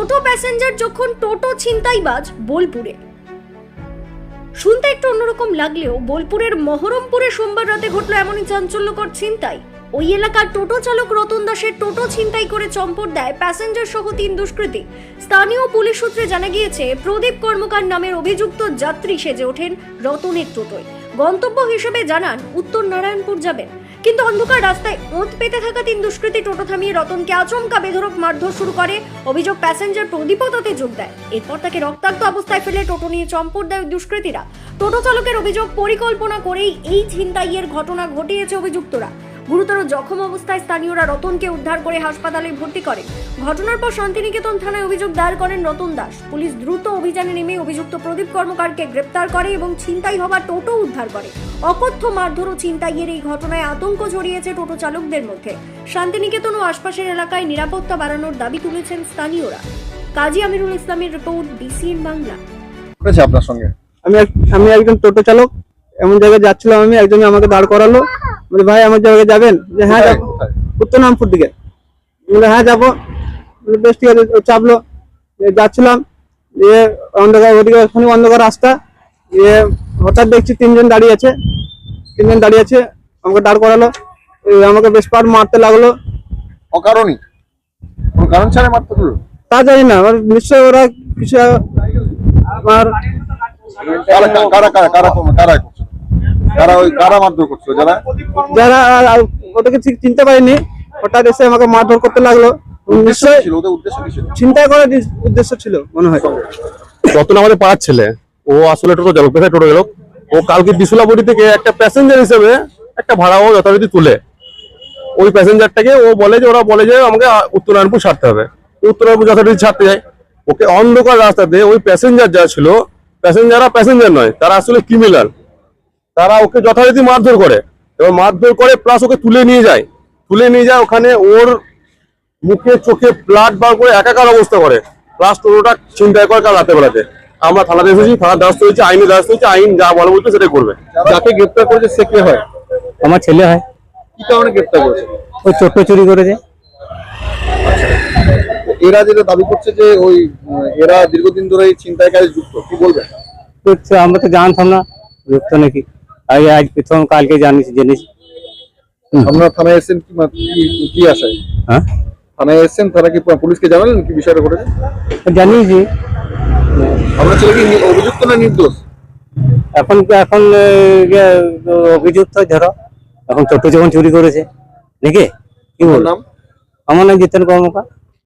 টোটো passenger যখন টোটো ছিনতাইবাজ বোলপুরে। শুনতে একটু অন্যরকম লাগলেও বোলপুরের মহরমপুরে সোমবার রাতে ঘটলো এমনই চাঞ্চল্যকর ছিনতাই। ওই এলাকার টোটো চালক রতন দাসের টোটো ছিনতাই করে চম্পট দেয় প্যাসেঞ্জার সহ তিন দুষ্কৃতী। স্থানীয় পুলিশ সূত্রে জানা গিয়েছে, প্রদীপ কর্মকার নামের অভিযুক্ত যাত্রী সেজে ওঠেন রতনের টোটোয়। গন্তব্য হিসেবে জানান উত্তর নারায়ণপুর যাবেন। কিন্তু অন্ধকার রাস্তায় ওঁত পেতে থাকা তিন দুষ্কৃতী টোটো থামিয়ে রতনকে আচমকা বেধরক মারধর শুরু করে। অভিযোগ প্যাসেঞ্জার প্রদীপও তাতে যোগ দেয়। এরপর তাকে রক্তাক্ত অবস্থায় ফেলে টোটো নিয়ে চম্পট দেয় দুষ্কৃতীরা। টোটো চালকের অভিযোগ পরিকল্পনা করেই এই ছিনতাইয়ের ঘটনা ঘটিয়েছে অভিযুক্তরা। গুরুতর জখম অবস্থায় স্থানীয়রা রতনকে উদ্ধার করে হাসপাতালে ভর্তি করে। ঘটনার পর শান্তিনিকেতন থানায় অভিযোগ দায়ের করেন রতন দাস। পুলিশ দ্রুত অভিযানে নেমে অভিযুক্ত প্রদীপ কর্মকারকে গ্রেপ্তার করে এবং ছিনতাই হওয়া টোটো উদ্ধার করে। অকথ্য মারধর ও ছিনতাইয়ের এই ঘটনায় আতঙ্ক ছড়িয়েছে টোটো চালকদের মধ্যে। শান্তিনিকেতন ও আশপাশের এলাকায় নিরাপত্তা বাড়ানোর দাবি তুলেছেন স্থানীয়রা। কাজী আমিরুল ইসলামের রিপোর্ট বিসিএন বাংলা। আপনার সঙ্গে? আমি আমি একজন টোটো চালক। এমন জায়গায় যাচ্ছিলাম আমি একজন আমাকে দাঁড় করালো। বলে ভাই আমার জায়গায় যাবেন? যে হ্যাঁ? যাব? উত্তরনামপুর দিকে। বলে হ্যাঁ যাব। বেশ ঠিক আছে। চাপলো। যাচ্ছিলাম। দিয়ে অন্ধকার ওদিকে ওখানে অন্ধকার রাস্তা। দিয়ে হঠাৎ দেখছি তিনজন দাঁড়িয়ে আছে। তিনজন দাঁড়িয়ে আছে আমাকে দাঁড় করালো। আমাকে বেশ পার মারতে লাগল। অকারণই কারণ ছাড়া মারতে হলো? তা জানি না। আমার নিশ্চয়ই ওরা কিছু আমার কারা কারা কারা কারা করছে? কারা ওই কারা মারধর করছিল? যারা যারা ওদেরকে ঠিক চিনতে পারিনি হঠাৎ এসে আমাকে মারধর করতে লাগল। নিশ্চয়ই ওদের উদ্দেশ্য কি চিন্তা করার উদ্দেশ্য ছিল মনে হয়। রতন আমাদের পাড়ার ছেলে ও আসলে টোটো চালক পেশায় টোটো চালক ও কালকে বিশুলাবড়ি থেকে একটা প্যাসেঞ্জার হিসেবে একটা ভাড়া ও যথারীতি তুলে। ওই প্যাসেঞ্জারটাকে ও বলে যে ওরা বলে যে আমাকে আ, উত্তরনারায়ণপুর ছাড়তে হবে। উত্তরনারায়ণপুর যথারীতি ছাড়তে যায়। ওকে অন্ধকার রাস্তাতে ওই প্যাসেঞ্জার যা ছিল প্যাসেঞ্জাররা প্যাসেঞ্জার নয় তারা আসলে ক্রিমিনাল তারা ওকে যথারীতি মারধর করে। এবার মারধর করে প্লাস ওকে তুলে নিয়ে যায়। তুলে নিয়ে যায় ওখানে ওর মুখে চোখে ব্লাড বার করে একাকার অবস্থা করে। প্লাস টোটোটা চিন্তায় করে কাল রাতে বেলাতে আমরা থানাতে এসেছি থানার দ্বারস্থ হয়েছে আইনে দ্বারস্থ হয়েছে আইন যা বলা বলছে সেটাই করবে। যাকে গ্রেপ্তার করেছে সে কে হয়? আমার ছেলে হয়। কি কারণে গ্রেপ্তার করেছে? ওই টোটো চুরি করেছে। এরা যেটা দাবি করছে যে ওই এরা দীর্ঘদিন ধরে এই ছিনতাই কাজে যুক্ত কি বলবেন? আমরা তো জানতাম না যুক্ত নাকি? আজ আজ প্রথম কালকে জানিস জেনেছি আপনারা থানায় এসেছেন কি কি- আশায়? হ্যাঁ? থানায় এসেছেন? তারা কি পুলিশকে জানালেন কি বিষয়টা ঘটেছে? জানিয়েছি। আপনার ছেলে কি অভিযুক্ত না নির্দোষ? এখন এখন অভিযুক্ত ধরো। এখন টোটো যখন চুরি করেছে নাকি? কি বল নাম? আমার নাম জিতেন কর্মকার।